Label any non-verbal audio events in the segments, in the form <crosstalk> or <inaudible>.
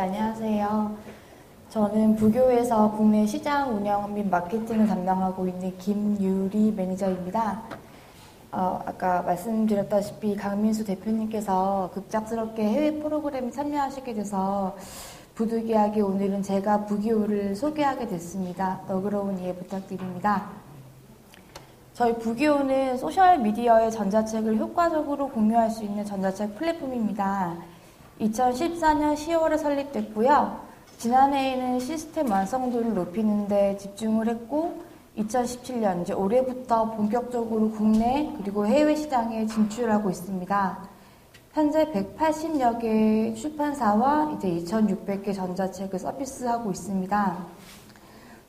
네, 안녕하세요. 저는 부교에서 국내 시장 운영 및 마케팅을 담당하고 있는 김유리 매니저입니다. 어, 아까 말씀드렸다시피 강민수 대표님께서 급작스럽게 해외 프로그램에 참여하시게 돼서 부득이하게 오늘은 제가 부교를 소개하게 됐습니다. 너그러운 이해 부탁드립니다. 저희 부교는 소셜미디어의 전자책을 효과적으로 공유할 수 있는 전자책 플랫폼입니다. 2014년 10월에 설립됐고요. 지난해에는 시스템 완성도를 높이는 데 집중을 했고 2017년 이제 올해부터 본격적으로 국내 그리고 해외 시장에 진출하고 있습니다. 현재 180여 개 출판사와 이제 2,600개 전자책을 서비스하고 있습니다.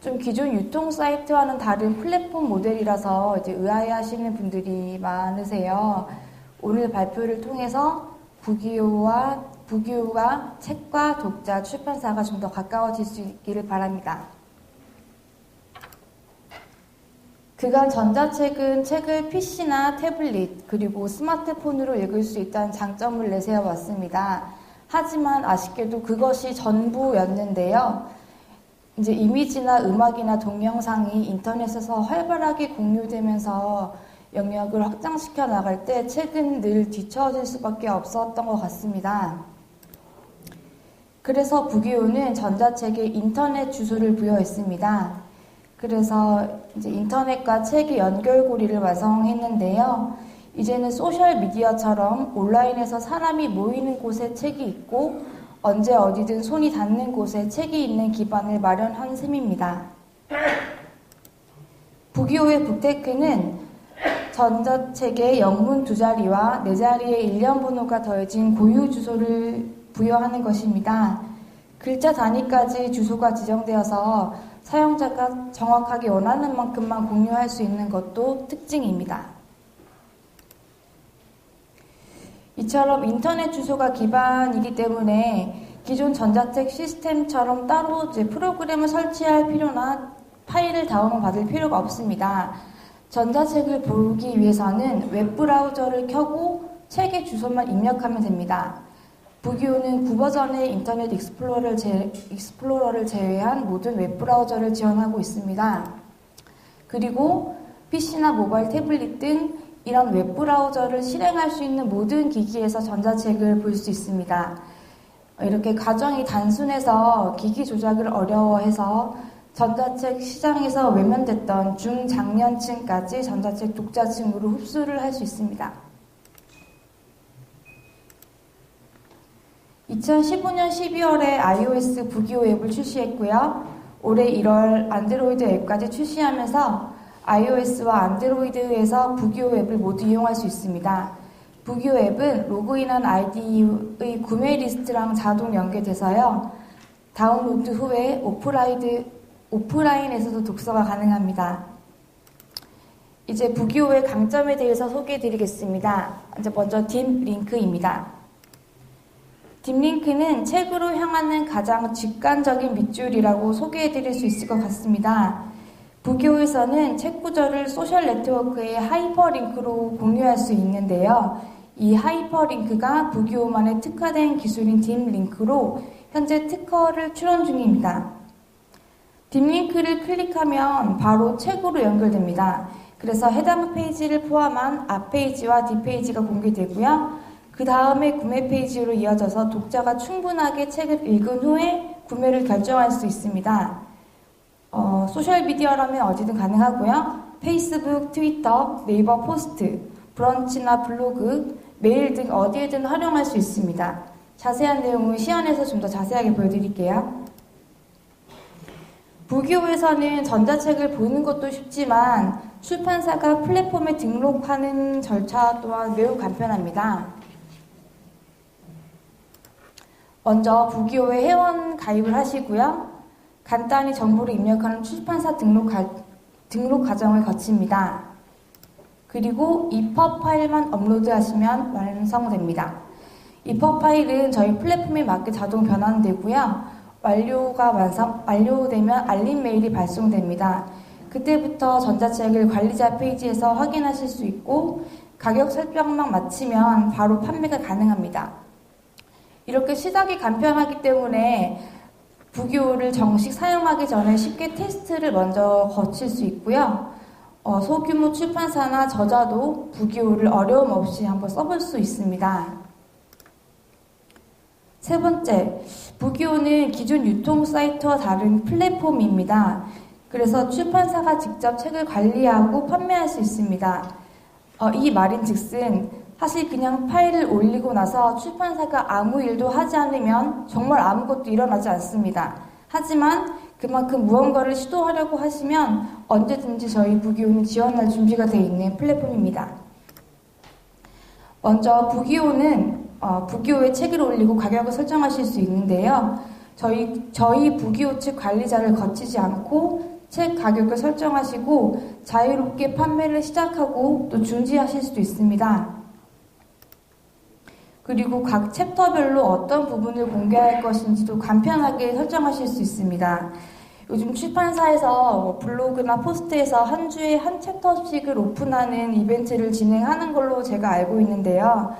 좀 기존 유통 사이트와는 다른 플랫폼 모델이라서 이제 의아해하시는 분들이 많으세요. 오늘 발표를 통해서 부기호와 부교와 책과 독자, 출판사가 좀 더 가까워질 수 있기를 바랍니다. 그간 전자책은 책을 PC나 태블릿 그리고 스마트폰으로 읽을 수 있다는 장점을 내세워 왔습니다. 하지만 아쉽게도 그것이 전부였는데요. 이제 이미지나 음악이나 동영상이 인터넷에서 활발하게 공유되면서 영역을 확장시켜 나갈 때 책은 늘 뒤처질 수밖에 없었던 것 같습니다. 그래서 부기호는 전자책에 인터넷 주소를 부여했습니다. 그래서 이제 인터넷과 책의 연결고리를 완성했는데요. 이제는 소셜 미디어처럼 온라인에서 사람이 모이는 곳에 책이 있고 언제 어디든 손이 닿는 곳에 책이 있는 기반을 마련한 셈입니다. 부기호의 북테크는 전자책의 영문 두 자리와 네 자리의 일련 번호가 더해진 고유 주소를 부여하는 것입니다. 글자 단위까지 주소가 지정되어서 사용자가 정확하게 원하는 만큼만 공유할 수 있는 것도 특징입니다. 이처럼 인터넷 주소가 기반이기 때문에 기존 전자책 시스템처럼 따로 프로그램을 설치할 필요나 파일을 다운받을 필요가 없습니다. 전자책을 보기 위해서는 웹브라우저를 켜고 책의 주소만 입력하면 됩니다. 부기호는 9버전의 인터넷 익스플로러를, 제, 익스플로러를 제외한 모든 웹브라우저를 지원하고 있습니다. 그리고 PC나 모바일 태블릿 등 이런 웹브라우저를 실행할 수 있는 모든 기기에서 전자책을 볼 수 있습니다. 이렇게 가정이 단순해서 기기 조작을 어려워해서 전자책 시장에서 외면됐던 중장년층까지 전자책 독자층으로 흡수를 할 수 있습니다. 2015년 12월에 iOS 부기호 앱을 출시했고요. 올해 1월 안드로이드 앱까지 출시하면서 iOS와 안드로이드에서 부기호 앱을 모두 이용할 수 있습니다. 부기호 앱은 로그인한 아이디의 구매 리스트랑 자동 연계돼서요. 다운로드 후에 오프라이드, 오프라인에서도 독서가 가능합니다. 이제 부기호의 강점에 대해서 소개해 드리겠습니다. 먼저 딥 링크입니다. 딥링크는 책으로 향하는 가장 직관적인 밑줄이라고 소개해 드릴 수 있을 것 같습니다. 부교에서는 책 구절을 소셜 네트워크의 하이퍼링크로 공유할 수 있는데요. 이 하이퍼링크가 부교만의 특화된 기술인 딥링크로 현재 특허를 출원 중입니다. 딥링크를 클릭하면 바로 책으로 연결됩니다. 그래서 해당 페이지를 포함한 앞 페이지와 뒷 페이지가 공개되고요. 그 다음에 구매 페이지로 이어져서 독자가 충분하게 책을 읽은 후에 구매를 결정할 수 있습니다. 어, 소셜미디어라면 어디든 가능하고요. 페이스북, 트위터, 네이버 포스트, 브런치나 블로그, 메일 등 어디에든 활용할 수 있습니다. 자세한 내용은 시연에서 좀 더 자세하게 보여드릴게요. 부교에서는 전자책을 보는 것도 쉽지만 출판사가 플랫폼에 등록하는 절차 또한 매우 간편합니다. 먼저 부기호에 회원 가입을 하시고요. 간단히 정보를 입력하는 출판사 등록, 가, 등록 과정을 거칩니다. 그리고 이퍼 파일만 업로드하시면 완성됩니다. 이퍼 파일은 저희 플랫폼에 맞게 자동 변환되고요. 완료가 완성, 완료되면 알림 메일이 발송됩니다. 그때부터 전자책을 관리자 페이지에서 확인하실 수 있고 가격 설정만 마치면 바로 판매가 가능합니다. 이렇게 시작이 간편하기 때문에 부교를 정식 사용하기 전에 쉽게 테스트를 먼저 거칠 수 있고요. 어, 소규모 출판사나 저자도 부교를 어려움 없이 한번 써볼 수 있습니다. 세 번째, 부교는 기존 유통 사이트와 다른 플랫폼입니다. 그래서 출판사가 직접 책을 관리하고 판매할 수 있습니다. 어, 이 말인 즉슨 사실 그냥 파일을 올리고 나서 출판사가 아무 일도 하지 않으면 정말 아무것도 일어나지 않습니다. 하지만 그만큼 무언가를 시도하려고 하시면 언제든지 저희 부기호는 지원할 준비가 되어 있는 플랫폼입니다. 먼저 부기호는 어, 부기호에 책을 올리고 가격을 설정하실 수 있는데요. 저희 저희 부기호 측 관리자를 거치지 않고 책 가격을 설정하시고 자유롭게 판매를 시작하고 또 중지하실 수도 있습니다. 그리고 각 챕터별로 어떤 부분을 공개할 것인지도 간편하게 설정하실 수 있습니다. 요즘 출판사에서 뭐 블로그나 포스트에서 한 주에 한 챕터씩을 오픈하는 이벤트를 진행하는 걸로 제가 알고 있는데요.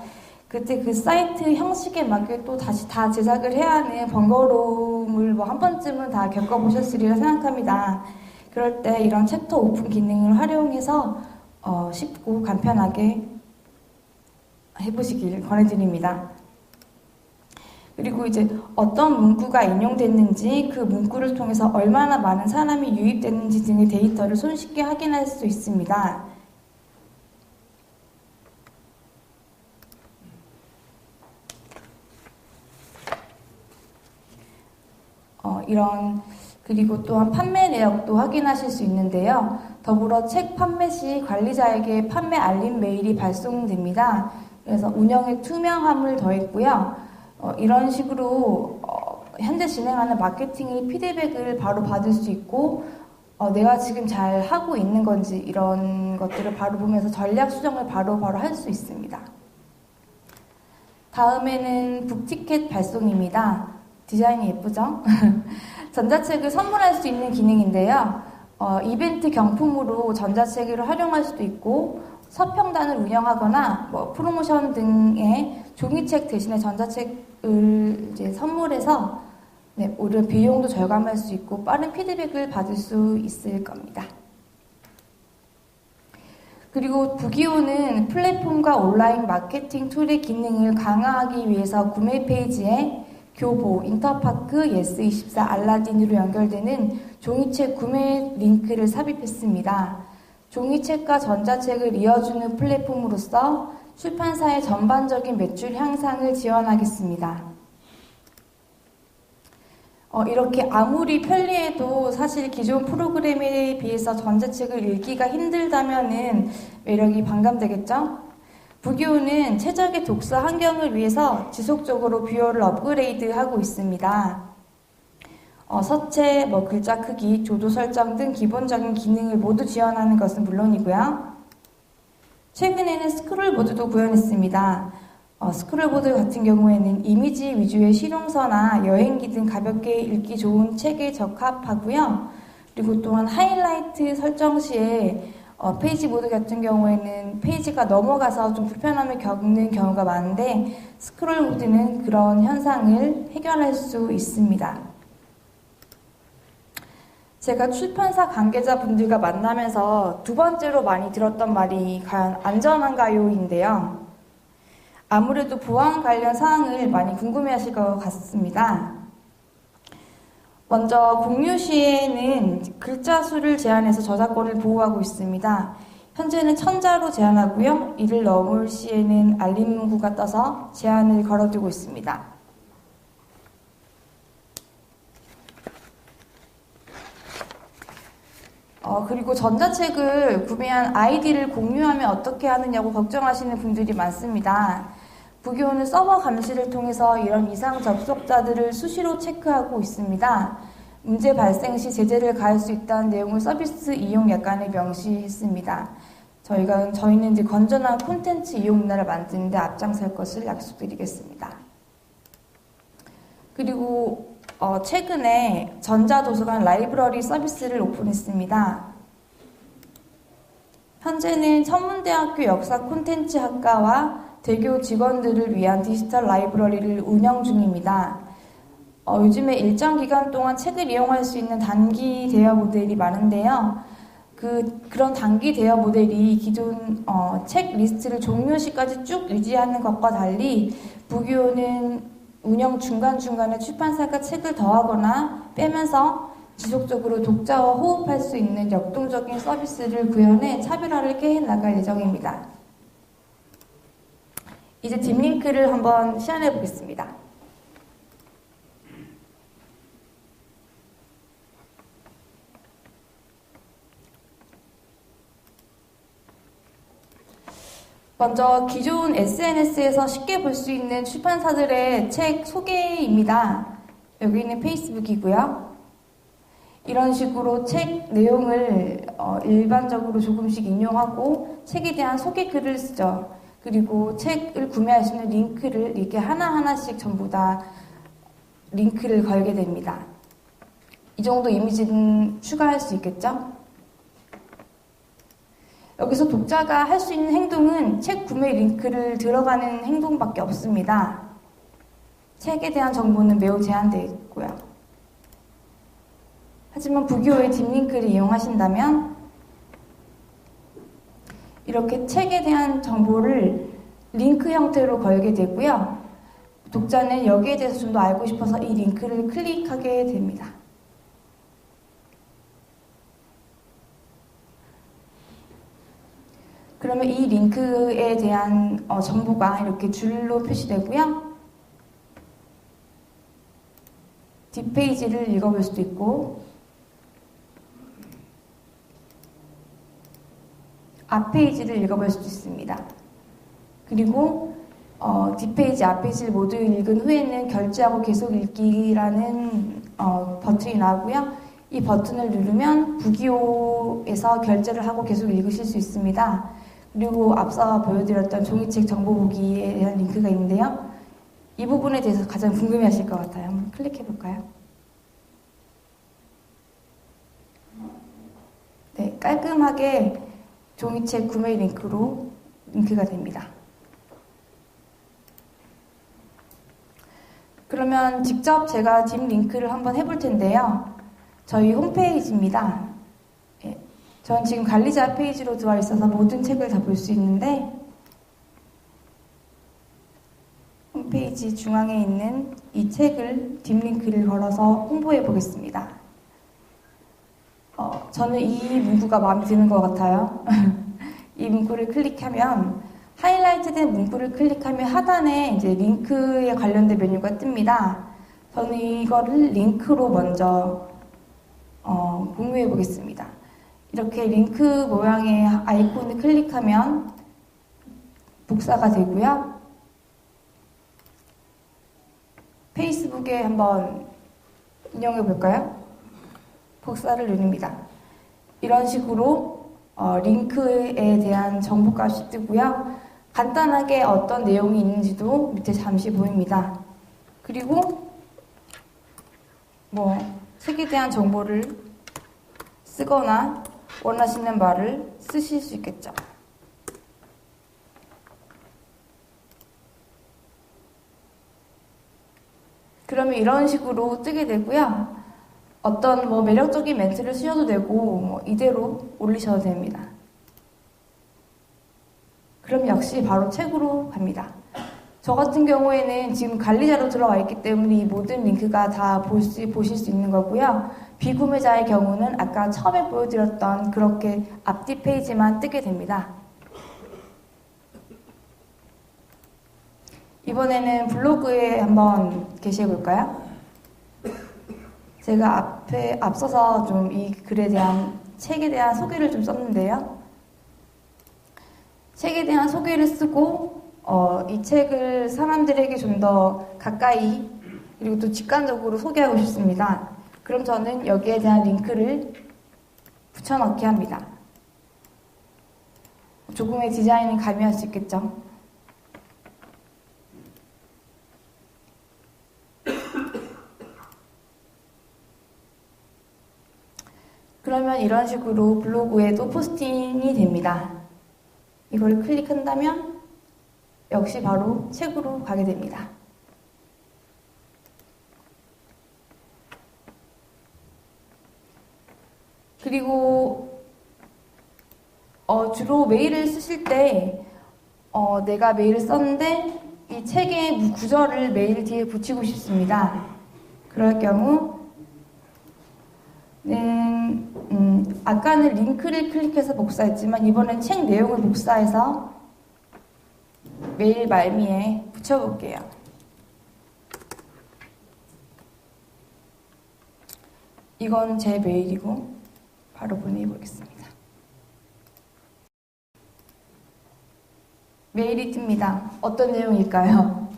그때 그 사이트 형식에 맞게 또 다시 다 제작을 해야 하는 번거로움을 뭐 한 번쯤은 다 겪어보셨으리라 생각합니다. 그럴 때 이런 챕터 오픈 기능을 활용해서 어, 쉽고 간편하게 해보시길 권해드립니다. 그리고 이제 어떤 문구가 인용됐는지 그 문구를 통해서 얼마나 많은 사람이 유입됐는지 등의 데이터를 손쉽게 확인할 수 있습니다. 어, 이런 그리고 또한 판매 내역도 확인하실 수 있는데요. 더불어 책 판매 시 관리자에게 판매 알림 메일이 발송됩니다. 그래서 운영의 투명함을 더했고요. 어, 이런 식으로 어, 현재 진행하는 마케팅의 피드백을 바로 받을 수 있고 어, 내가 지금 잘 하고 있는 건지 이런 것들을 바로 보면서 전략 수정을 바로바로 바로 할수 있습니다. 다음에는 북티켓 발송입니다. 디자인이 예쁘죠? <laughs> 전자책을 선물할 수 있는 기능인데요. 어, 이벤트 경품으로 전자책을 활용할 수도 있고 서평단을 운영하거나 뭐 프로모션 등의 종이책 대신에 전자책을 이제 선물해서 네, 오히려 비용도 절감할 수 있고 빠른 피드백을 받을 수 있을 겁니다. 그리고 부기호는 플랫폼과 온라인 마케팅 툴의 기능을 강화하기 위해서 구매 페이지에 교보, 인터파크, 예스24, 알라딘으로 연결되는 종이책 구매 링크를 삽입했습니다. 종이책과 전자책을 이어주는 플랫폼으로서 출판사의 전반적인 매출 향상을 지원하겠습니다. 어, 이렇게 아무리 편리해도 사실 기존 프로그램에 비해서 전자책을 읽기가 힘들다면 매력이 반감되겠죠? 부교는 최적의 독서 환경을 위해서 지속적으로 뷰어를 업그레이드하고 있습니다. 어, 서체, 뭐 글자 크기, 조도 설정 등 기본적인 기능을 모두 지원하는 것은 물론이고요. 최근에는 스크롤보드도 구현했습니다. 어, 스크롤보드 같은 경우에는 이미지 위주의 실용서나 여행기 등 가볍게 읽기 좋은 책에 적합하고요. 그리고 또한 하이라이트 설정 시에 어, 페이지 모드 같은 경우에는 페이지가 넘어가서 좀 불편함을 겪는 경우가 많은데 스크롤 모드는 그런 현상을 해결할 수 있습니다. 제가 출판사 관계자분들과 만나면서 두 번째로 많이 들었던 말이 과연 안전한가요인데요. 아무래도 보안 관련 사항을 많이 궁금해 하실 것 같습니다. 먼저 공유 시에는 글자 수를 제한해서 저작권을 보호하고 있습니다. 현재는 천자로 제한하고요. 이를 넘을 시에는 알림 문구가 떠서 제한을 걸어두고 있습니다. 어, 그리고 전자책을 구매한 아이디를 공유하면 어떻게 하느냐고 걱정하시는 분들이 많습니다. 부교는 서버 감시를 통해서 이런 이상 접속자들을 수시로 체크하고 있습니다. 문제 발생 시 제재를 가할 수 있다는 내용을 서비스 이용 약관에 명시했습니다. 저희가 저희는 이제 건전한 콘텐츠 이용 문화를 만드는데 앞장설 것을 약속드리겠습니다. 그리고 어, 최근에 전자도서관 라이브러리 서비스를 오픈했습니다. 현재는 천문대학교 역사 콘텐츠 학과와 대교 직원들을 위한 디지털 라이브러리를 운영 중입니다. 어, 요즘에 일정 기간 동안 책을 이용할 수 있는 단기 대여 모델이 많은데요. 그, 그런 단기 대여 모델이 기존 어, 책 리스트를 종료 시까지 쭉 유지하는 것과 달리 부교는 운영 중간중간에 출판사가 책을 더하거나 빼면서 지속적으로 독자와 호흡할 수 있는 역동적인 서비스를 구현해 차별화를 깨해 나갈 예정입니다. 이제 딥링크를 한번 시연해 보겠습니다. 먼저 기존 SNS에서 쉽게 볼 수 있는 출판사들의 책 소개입니다. 여기는 페이스북이고요. 이런 식으로 책 내용을 어, 일반적으로 조금씩 인용하고 책에 대한 소개 글을 쓰죠. 그리고 책을 구매할 수 있는 링크를 이렇게 하나하나씩 전부 다 링크를 걸게 됩니다. 이 정도 이미지는 추가할 수 있겠죠? 여기서 독자가 할 수 있는 행동은 책 구매 링크를 들어가는 행동밖에 없습니다. 책에 대한 정보는 매우 제한되어 있고요. 하지만 부교의 딥링크를 이용하신다면 이렇게 책에 대한 정보를 링크 형태로 걸게 되고요. 독자는 여기에 대해서 좀 더 알고 싶어서 이 링크를 클릭하게 됩니다. 그러면 이 링크에 대한 어, 정보가 이렇게 줄로 표시되고요. 뒷페이지를 읽어볼 수도 있고 앞페이지를 읽어볼 수도 있습니다. 그리고 어, 뒷페이지, 앞페이지를 모두 읽은 후에는 결제하고 계속 읽기라는 어, 버튼이 나오고요. 이 버튼을 누르면 부기호에서 결제를 하고 계속 읽으실 수 있습니다. 그리고 앞서 보여드렸던 종이책 정보 보기에 대한 링크가 있는데요. 이 부분에 대해서 가장 궁금해 하실 것 같아요. 한번 클릭해 볼까요? 네, 깔끔하게 종이책 구매 링크로 링크가 됩니다. 그러면 직접 제가 딥 링크를 한번 해볼 텐데요. 저희 홈페이지입니다. 예, 전 지금 관리자 페이지로 들어와 있어서 모든 책을 다 볼 수 있는데 홈페이지 중앙에 있는 이 책을 딥 링크를 걸어서 홍보해 보겠습니다. 어, 저는 이 문구가 마음에 드는 것 같아요. <laughs> 이 문구를 클릭하면 하이라이트된 문구를 클릭하면 하단에 이제 링크에 관련된 메뉴가 뜹니다. 저는 이거를 링크로 먼저 어, 공유해 보겠습니다. 이렇게 링크 모양의 아이콘을 클릭하면 복사가 되고요. 페이스북에 한번 인용해 볼까요? 복사를 누릅니다. 이런 식으로 어, 링크에 대한 정보값이 뜨고요. 간단하게 어떤 내용이 있는지도 밑에 잠시 보입니다. 그리고 뭐 책에 대한 정보를 쓰거나 원하시는 말을 쓰실 수 있겠죠. 그러면 이런 식으로 뜨게 되고요. 어떤 뭐 매력적인 멘트를 쓰셔도 되고 뭐 이대로 올리셔도 됩니다. 그럼 역시 바로 책으로 갑니다. 저 같은 경우에는 지금 관리자로 들어와 있기 때문에 이 모든 링크가 다 보실 수 있는 거고요. 비구매자의 경우는 아까 처음에 보여드렸던 그렇게 앞뒤 페이지만 뜨게 됩니다. 이번에는 블로그에 한번 게시해 볼까요? 제가 앞에 앞서서 좀 이 글에 대한 책에 대한 소개를 좀 썼는데요. 책에 대한 소개를 쓰고 어, 이 책을 사람들에게 좀 더 가까이 그리고 또 직관적으로 소개하고 싶습니다. 그럼 저는 여기에 대한 링크를 붙여넣기 합니다. 조금의 디자인은 가미할 수 있겠죠. 그러면 이런 식으로 블로그에도 포스팅이 됩니다. 이걸 클릭한다면 역시 바로 책으로 가게 됩니다. 그리고 어, 주로 메일을 쓰실 때 어, 내가 메일을 썼는데 이 책의 구절을 메일 뒤에 붙이고 싶습니다. 그럴 경우 는 음, 아까는 링크를 클릭해서 복사했지만 이번엔 책 내용을 복사해서 메일 말미에 붙여볼게요. 이건 제 메일이고 바로 보내보겠습니다. 메일이 뜹니다. 어떤 내용일까요?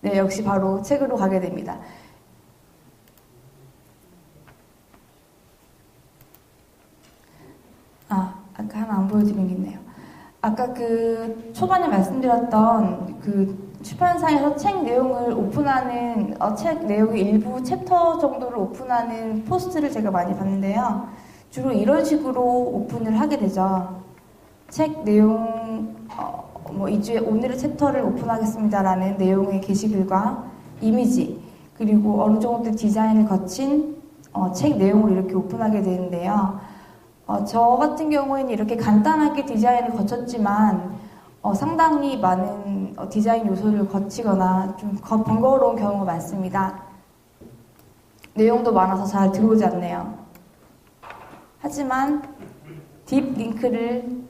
네, 역시 바로 책으로 가게 됩니다. 아, 아까 하나 안 보여드린 게 있네요. 아까 그 초반에 말씀드렸던 그 출판사에서 책 내용을 오픈하는 어, 책 내용의 일부 챕터 정도를 오픈하는 포스트를 제가 많이 봤는데요. 주로 이런 식으로 오픈을 하게 되죠. 책 내용 어, 뭐 이주에 오늘의 챕터를 오픈하겠습니다라는 내용의 게시글과 이미지 그리고 어느 정도 디자인을 거친 어, 책 내용을 이렇게 오픈하게 되는데요. 어, 저 같은 경우에는 이렇게 간단하게 디자인을 거쳤지만 어, 상당히 많은 어, 디자인 요소를 거치거나 좀 번거로운 경우가 많습니다. 내용도 많아서 잘 들어오지 않네요. 하지만 딥 링크를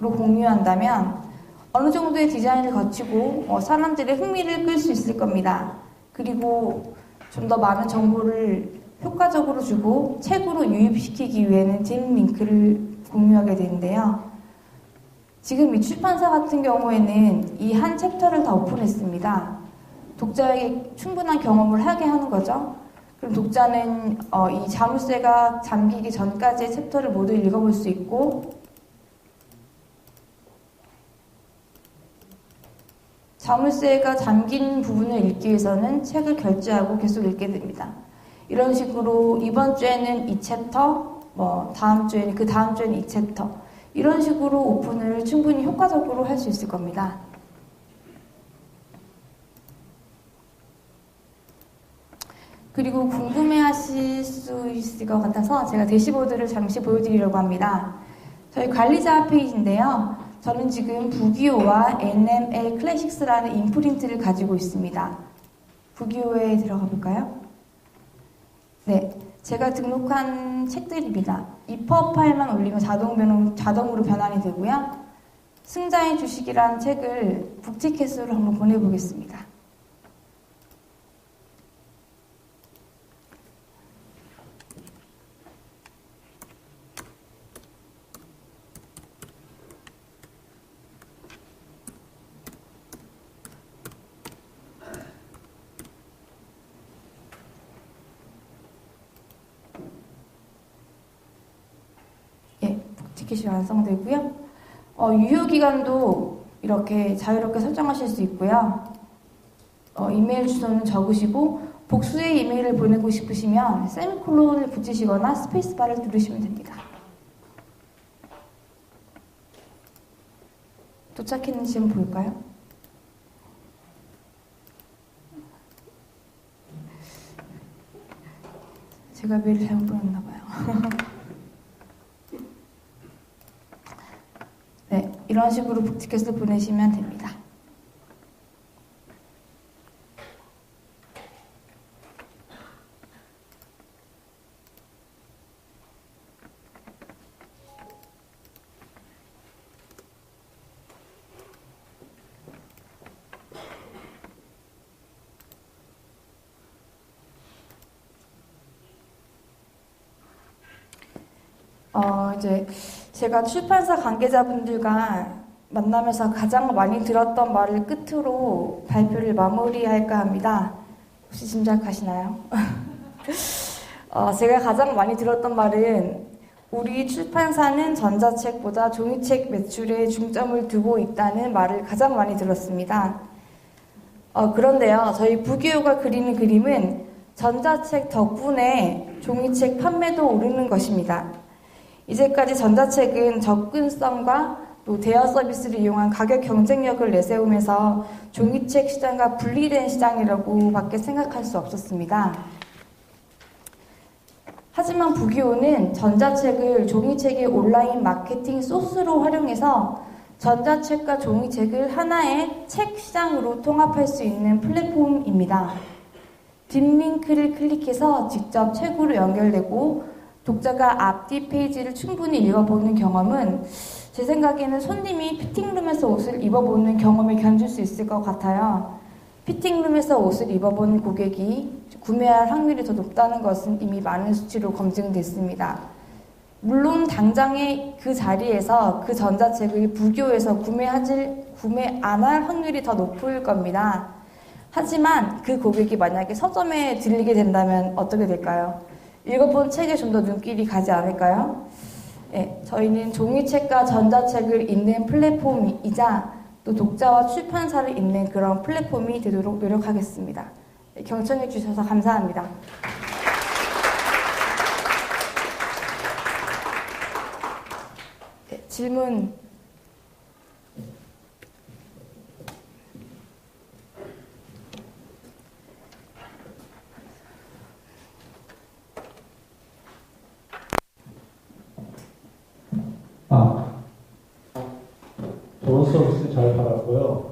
로 공유한다면 어느 정도의 디자인을 거치고 어, 사람들의 흥미를 끌 수 있을 겁니다. 그리고 좀 더 많은 정보를 효과적으로 주고 책으로 유입시키기 위해는 딥 링크를 공유하게 되는데요. 지금 이 출판사 같은 경우에는 이 한 챕터를 다 오픈했습니다. 독자에게 충분한 경험을 하게 하는 거죠. 그럼 독자는 어, 이 자물쇠가 잠기기 전까지의 챕터를 모두 읽어볼 수 있고 자물쇠가 잠긴 부분을 읽기 위해서는 책을 결제하고 계속 읽게 됩니다. 이런 식으로 이번 주에는 이 챕터, 뭐 다음 주에는 그 다음 주에는 이 챕터 이런 식으로 오픈을 충분히 효과적으로 할 수 있을 겁니다. 그리고 궁금해하실 수 있을 것 같아서 제가 대시보드를 잠시 보여드리려고 합니다. 저희 관리자 페이지인데요. 저는 지금 부기호와 NML 클래식스라는 인프린트를 가지고 있습니다. 부기호에 들어가 볼까요? 네, 제가 등록한 책들입니다. 이퍼 파일만 올리면 자동 변환, 자동으로 변환이 되고요. 승자의 주식이라는 책을 북티켓으로 한번 보내보겠습니다. 티켓이 완성되고요. 어, 유효 기간도 이렇게 자유롭게 설정하실 수 있고요. 어, 이메일 주소는 적으시고 복수의 이메일을 보내고 싶으시면 세미콜론을 붙이시거나 스페이스바를 누르시면 됩니다. 도착했는지 한번 볼까요? 제가 메일을 잘못 보냈나 봐요. 이런 식으로 북티켓을 보내시면 됩니다. 어, 이제 제가 출판사 관계자분들과 만나면서 가장 많이 들었던 말을 끝으로 발표를 마무리할까 합니다. 혹시 짐작하시나요? <laughs> 어, 제가 가장 많이 들었던 말은 우리 출판사는 전자책보다 종이책 매출에 중점을 두고 있다는 말을 가장 많이 들었습니다. 어, 그런데요, 저희 부교가 그리는 그림은 전자책 덕분에 종이책 판매도 오르는 것입니다. 이제까지 전자책은 접근성과 또 대여 서비스를 이용한 가격 경쟁력을 내세우면서 종이책 시장과 분리된 시장이라고밖에 생각할 수 없었습니다. 하지만 부기호는 전자책을 종이책의 온라인 마케팅 소스로 활용해서 전자책과 종이책을 하나의 책 시장으로 통합할 수 있는 플랫폼입니다. 뒷링크를 클릭해서 직접 책으로 연결되고 독자가 앞뒤 페이지를 충분히 읽어보는 경험은 제 생각에는 손님이 피팅룸에서 옷을 입어보는 경험을 견줄 수 있을 것 같아요. 피팅룸에서 옷을 입어보는 고객이 구매할 확률이 더 높다는 것은 이미 많은 수치로 검증됐습니다. 물론 당장의 그 자리에서 그 전자책을 부교에서 구매하지, 구매 안 할 확률이 더 높을 겁니다. 하지만 그 고객이 만약에 서점에 들리게 된다면 어떻게 될까요? 읽어본 책에 좀 더 눈길이 가지 않을까요? 네, 저희는 종이책과 전자책을 읽는 플랫폼이자 또 독자와 출판사를 잇는 그런 플랫폼이 되도록 노력하겠습니다. 네, 경청해 주셔서 감사합니다. 네, 질문 아, 좋은 서비스 잘 받았고요.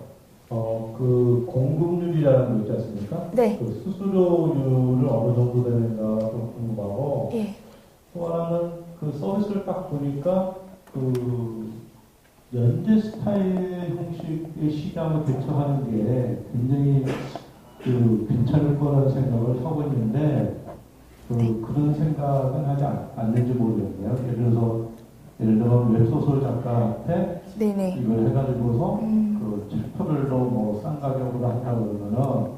어, 그 공급률이라는 거 있지 않습니까? 네. 그 수수료율을 어느 정도 되는가 좀 궁금하고, 예. 또 하나는 그 서비스를 딱 보니까 그 연재 스타일 형식의 시장을 대처하는 게 굉장히 그 괜찮을 거라는 생각을 하고 있는데, 그, 네. 그런 생각은 하지 않, 않는지 모르겠네요. 예를 들어서, 예를 들면 웹소설 작가한테 네네. 이걸 해가지고서 음, 그 챕터별로 뭐 싼 가격으로 한다 그러면은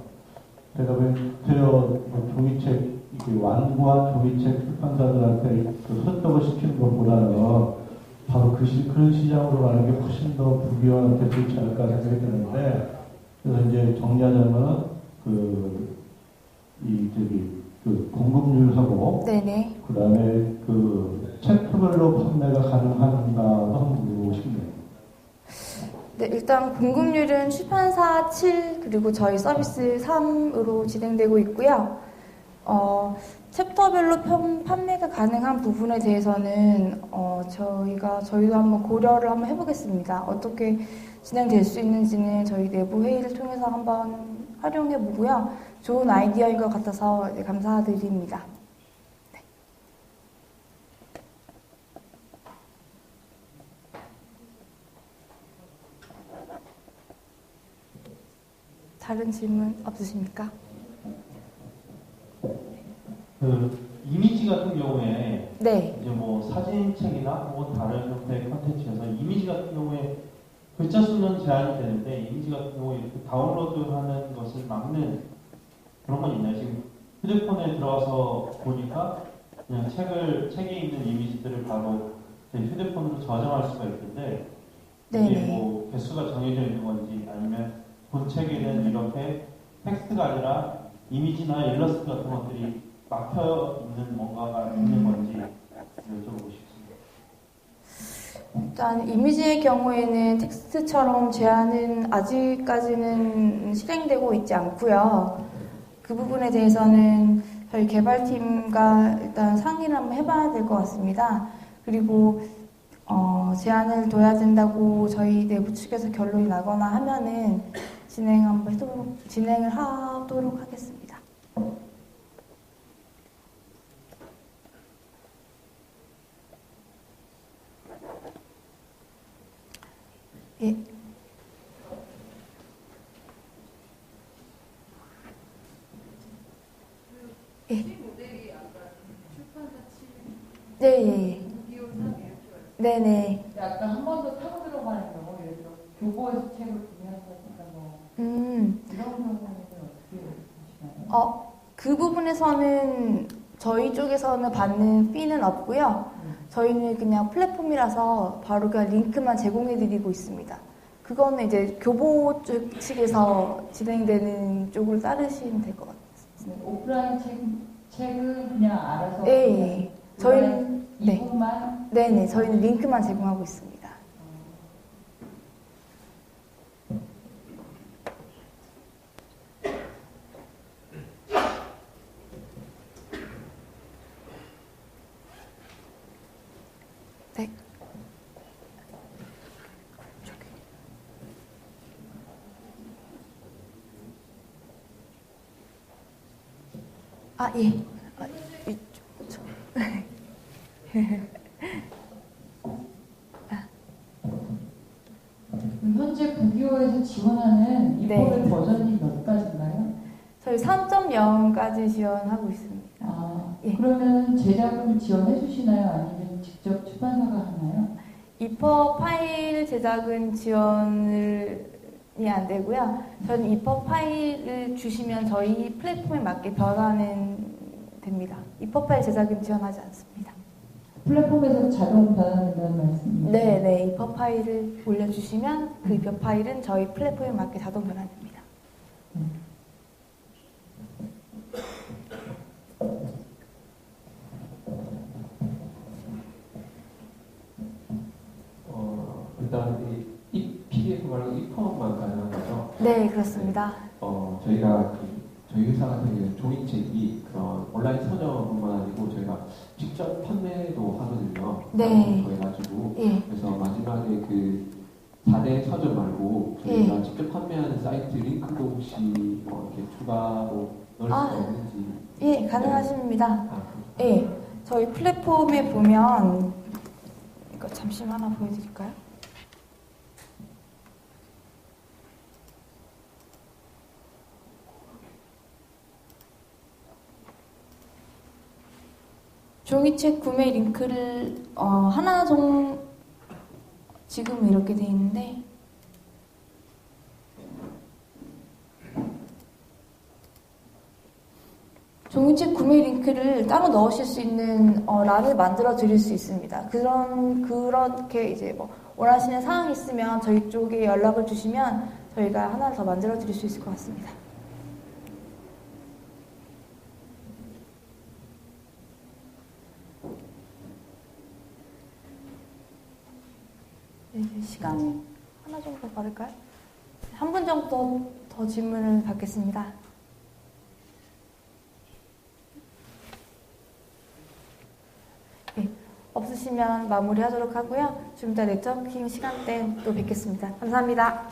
제가 왜 대여 뭐 종이책 이렇게 완고한 종이책 출판사들한테 그 설득을 시키는 것보다는 바로 그 시, 그런 시장으로 가는 게 훨씬 더 부귀한테 좋지 않을까 생각이 드는데 그래서 이제 정리하자면 그이 저기 그 공급률하고 네네. 그 다음에 그 챕터별로 판매가 가능한가 한번 싶 네, 일단 공급률은 출판사 7 그리고 저희 서비스 3으로 진행되고 있고요. 어, 챕터별로 편- 판매가 가능한 부분에 대해서는 어, 저희가 저희도 한번 고려를 한번 해보겠습니다. 어떻게 진행될 수 있는지는 저희 내부 회의를 통해서 한번 활용해 보고요. 좋은 아이디어인 것 같아서 네, 감사드립니다. 네. 다른 질문 없으십니까? 그 이미지 같은 경우에 네. 이제 뭐 사진책이나 뭐 다른 형태의 컨텐츠에서 이미지 같은 경우에 글자 수는 제한이 되는데 이미지 같은 경우에 이렇게 다운로드하는 것을 막는 그런 건 있나요? 지금 휴대폰에 들어가서 보니까 그냥 책을 책에 있는 이미지들을 바로 제 휴대폰으로 저장할 수가 있는데 이게 네네. 뭐 개수가 정해져 있는 건지 아니면 본 책에는 이렇게 텍스트가 아니라 이미지나 일러스트 같은 것들이 막혀 있는 뭔가가 있는 건지 여쭤보고 싶습니다. 일단 이미지의 경우에는 텍스트처럼 제한은 아직까지는 실행되고 있지 않고요. 그 부분에 대해서는 저희 개발팀과 일단 상의를 한번 해봐야 될 것 같습니다. 그리고 어, 제한을 둬야 된다고 저희 내부 측에서 결론이 나거나 하면은 진행 한번 해도록, 진행을 하도록 하겠습니다. 예. 예. 네, 예, 예. 네네. 약간 한번 더 타고 들어가는 경우, 예를 들어 교보에서 책을 음? 어, 그 부분에서는 저희 쪽에서는 받는 피는 없고요. 저희는 그냥 플랫폼이라서 바로 그냥 링크만 제공해드리고 있습니다. 그거는 이제 교보 쪽 측에서 진행되는 쪽을 따르시면 될 것 같습니다. 오프라인 책, 책은 그냥 알아서 예, 예. 저희는, 네. 이북만 네네, 저희는 링크만 제공하고 있습니다. 네. 아, 예. 아, 이쪽. 저. 그럼 현재 부교에서 지원하는 이포의 네. 버전이 몇 가지인가요? 저희 3.0까지 지원하고 있습니다. 아, 예. 그러면 제작을 지원해 주시나요? 아니면 직접 출판사가 하나요? 이퍼 파일 제작은 지원 이안 되고요. 저는 이퍼 파일을 주시면 저희 플랫폼에 맞게 변환은 됩니다. 이퍼 파일 제작은 지원하지 않습니다. 플랫폼에서 자동 변환된다는 말씀이죠? 네, 네. 이퍼 파일을 올려주시면 그 이퍼 파일은 저희 플랫폼에 맞게 자동 변환됩니다. 네, 그렇습니다. 어, 저희가 그, 저희 회사 같은 경우는 종이책이 그런 온라인 서점뿐만 아니고 저희가 직접 판매도 하거든요. 네. 그래가지고 예. 그래서 마지막에 그 4대 서점 말고 저희가 직접 판매하는 사이트 링크도 혹시 뭐 이렇게 추가로 넣을 아. 있는지. 예, 가능하십니다. 아, 예. 저희 플랫폼에 보면 이거 잠시만 하나 보여드릴까요? 종이책 구매 링크를 어, 하나 정 지금 이렇게 돼 있는데 종이책 구매 링크를 따로 넣으실 수 있는 어, 란을 만들어 드릴 수 있습니다. 그런 그렇게 이제 뭐 원하시는 사항이 있으면 저희 쪽에 연락을 주시면 저희가 하나 더 만들어 드릴 수 있을 것 같습니다. 네, 시간 하나 정도 받을까요? 한 분 정도 더 질문을 받겠습니다. 없으시면 마무리하도록 하고요. 좀 이따 네트워킹 시간 때 또 뵙겠습니다. 감사합니다.